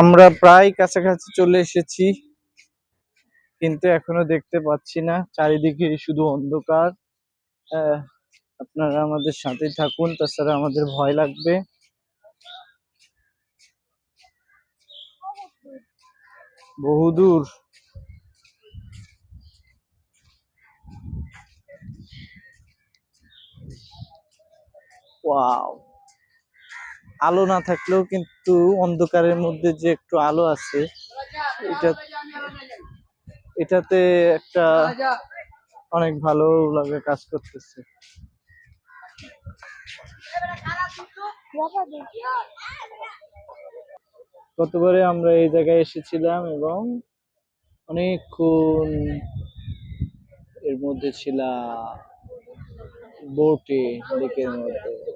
আমরা প্রায় কাছাকাছি চলে এসেছি, কিন্তু এখনও দেখতে পাচ্ছি না। চারিদিকে শুধু অন্ধকার। আপনারা আমাদের সাথে থাকুন, তাছাড়া আমাদের ভয় লাগবে। বহুদূর ওয়াও। আলো না থাকলেও কিন্তু অন্ধকারের মধ্যে যে একটু আলো আছে, এটা এটাতে একটা অনেক ভালো লাগে কাজ করতেছে। গতবারে আমরা এই জায়গায় এসেছিলাম এবং অনেকক্ষণ এর মধ্যে ছিলাম, বোটে, লেকের মধ্যে।